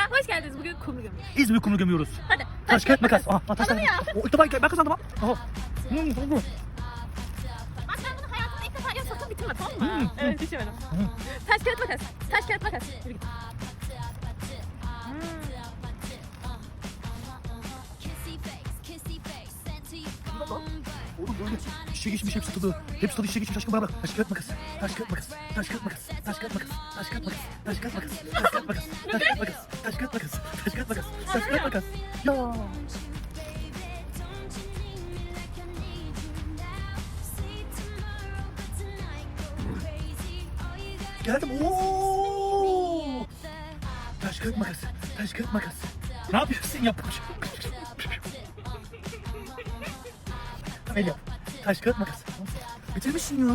kanalına hoş geldiniz. Bugün kumru gömüyoruz. İzmir kumru gömüyoruz. Hadi. Taş kağıt makas. Aha, taş Bana kağıt. ya. O ilk defa ben kazandım ha. Aha. Hmm, oldu. Bak ben bunu hayatımda ilk defa yaşadım bitirme tamam mı? Hmm. Evet düşemedim. Taş kağıt makas. Taş kağıt makas. Yürü git. Oğlum böyle şişe geçmiş hepsi tadı. Hepsi tadı şişe geçmiş aşkım bana bak. Taş. Taş kağıt makas. Taş kağıt makas. Taş kağıt makas. Taş kağıt makas. Taş kağıt makas. Taş kağıt makas. Taşkın makas. Taşkın makas. Ya. Geldim. Oo. Taş kağıt makas. Taş kağıt makas. Ne yapıyorsun ya? Tamam. Taş kağıt makas. Bitirmişsin ya.